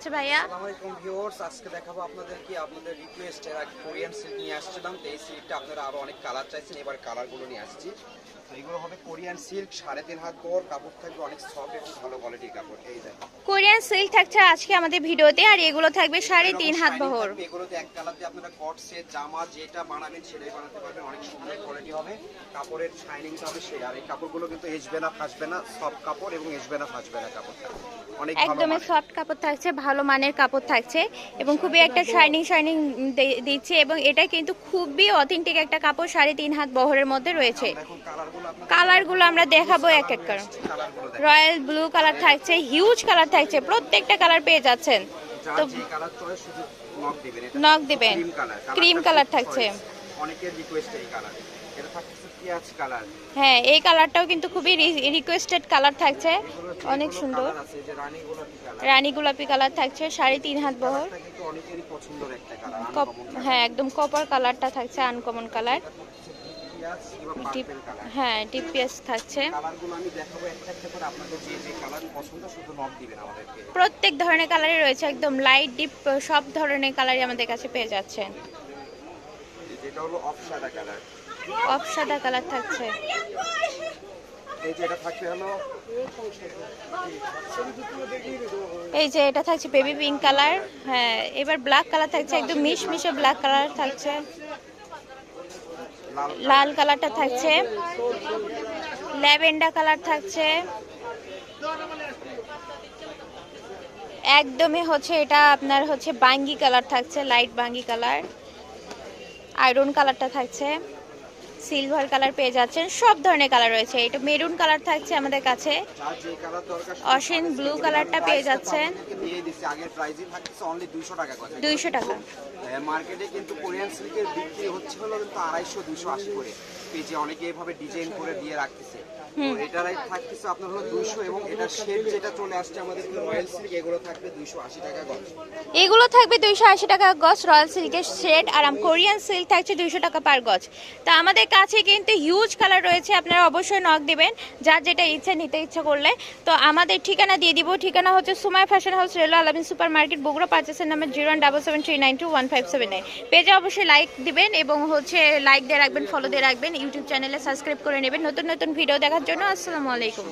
যাচ্ছে ভাইয়া? আসসালামু আলাইকুম ভিউয়ার্স আজকে দেখাবো আপনাদেরকে আপনাদের রিকোয়েস্টের এক কোরিয়ান সিল্ক নিয়ে আসছিলাম। তো এই সিল্কটা আপনারা আরও অনেক কালার চাইছেন। এবার কালারগুলো নিয়ে আসছি। তো এগুলো হবে কোরিয়ান সিল্ক সাড়ে তিন হাত পর কাপড় থাকবে অনেক সফট এবং ভালো কোয়ালিটির কাপড়। এই দেখো। কোরিয়ান সিল্ক থাকছে আজকে আমাদের ভিডিওতে আর এগুলো থাকবে সাড়ে তিন হাত বহর। এগুলোতে এক কালারতে আপনারা কট সেট জামা যেটা বানাবেন সেটাই বানাতে পারবেন অনেক সুন্দর কোয়ালিটি হবে। কাপড়ের শাইনিংটা হবে সেই আর এই কাপড়গুলো কিন্তু হেসবে না ফাসবে না সব কাপড় এবং হেসবে না ফাসবে না অনেক ভালো একদমই। সফট কাপড় থাকছে ভালো মানের কাপড় থাকছে এবং খুবই একটা শাইনিং শাইনিং দিচ্ছে এবং এটা কিন্তু খুবই অথেন্টিক একটা কাপড় সাড়ে তিন হাত বহরের মধ্যে রয়েছে। এখন কালারগুলো কালারগুলো আমরা দেখাবো এক এক করে। রয়্যাল ব্লু কালার থাকছে হিউজ কালার থাকছে প্রত্যেকটা কালার পেয়ে যাচ্ছেন। তো নক দিবেন ক্রিম কালার থাকছে অনেকের রিকোয়েস্ট এই কালার। এটা থাকছে পেঁয়াজ কালার। হ্যাঁ এই কালারটাও কিন্তু খুবই রিকোয়েস্টেড কালার থাকছে। অনেক সুন্দর। রানী গোলাপি কালার। থাকছে সাড়ে তিন হাত বহর। হ্যাঁ একদম কপার কালারটা থাকছে আনকমন কালার। ডিপ হ্যাঁ ডিপ পিএস থাকছে। প্রত্যেক ধরনের কালারই রয়েছে একদম লাইট ডিপ সব ধরনের কালারই আমাদের কাছে পেয়ে যাচ্ছেন যেটা হলো অফ সাদা কালার। অফ সাদা কালার থাকছে। এই যে এটা এই যে এটা থাকছে বেবি পিঙ্ক কালার। হ্যাঁ এবার ব্ল্যাক কালার থাকছে একদম মিশ মিশে ব্ল্যাক কালার থাকছে। লাল কালারটা থাকছে। ল্যাভেন্ডার কালার থাকছে। একদমই হচ্ছে এটা আপনার হচ্ছে বাঙ্গি কালার থাকছে, লাইট বাঙ্গি কালার। আয়রন কালারটা থাকছে। সিলভার কালার পেয়ে যাচ্ছেন। সব ধরনের কালার রয়েছে। এটা মেরুন কালার থাকছে আমাদের কাছে। অসীম ব্লু কালারটা পেয়ে যাচ্ছেন। দুইশো টাকা। মার্কেটে কিন্তু কোরিয়ান সিল্কের বিক্রি হচ্ছে হলো কিন্তু আড়াইশো দুশো আশি করে। পেজে অনেকে এভাবে ডিজাইন করে দিয়ে রাখতেছে। তো এটারাই থাকতেছে আপনার হলো দুইশো এবং এটা শেড যেটা চলে আসছে আমাদের রয়্যাল সিল্ক এগুলো থাকবে দুইশো আশি টাকা গজ। এগুলো থাকবে দুইশো আশি টাকা গজ রয়্যাল সিল্কের শেড আর আম কোরিয়ান সিল্ক থাকছে দুইশো টাকা পার গজ। তো আমাদের কাছে কিন্তু হিউজ কালার রয়েছে আপনারা অবশ্যই নক দিবেন যার যেটা ইচ্ছে নিতে ইচ্ছা করলে। তো আমাদের ঠিকানা দিয়ে দিব ঠিকানা হচ্ছে Sumai fashion house rail Alamin super market Bogura পার্চেসের number zero one double seven three nine two one five seven nine পেজে অবশ্যই লাইক দিবেন এবং হচ্ছে লাইক দিয়ে রাখবেন ফলো দিয়ে রাখবেন ইউটিউব চ্যানেলে সাবস্ক্রাইব করে নেবেন। নতুন নতুন ভিডিও দেখার জন্য আসসালামু আলাইকুম।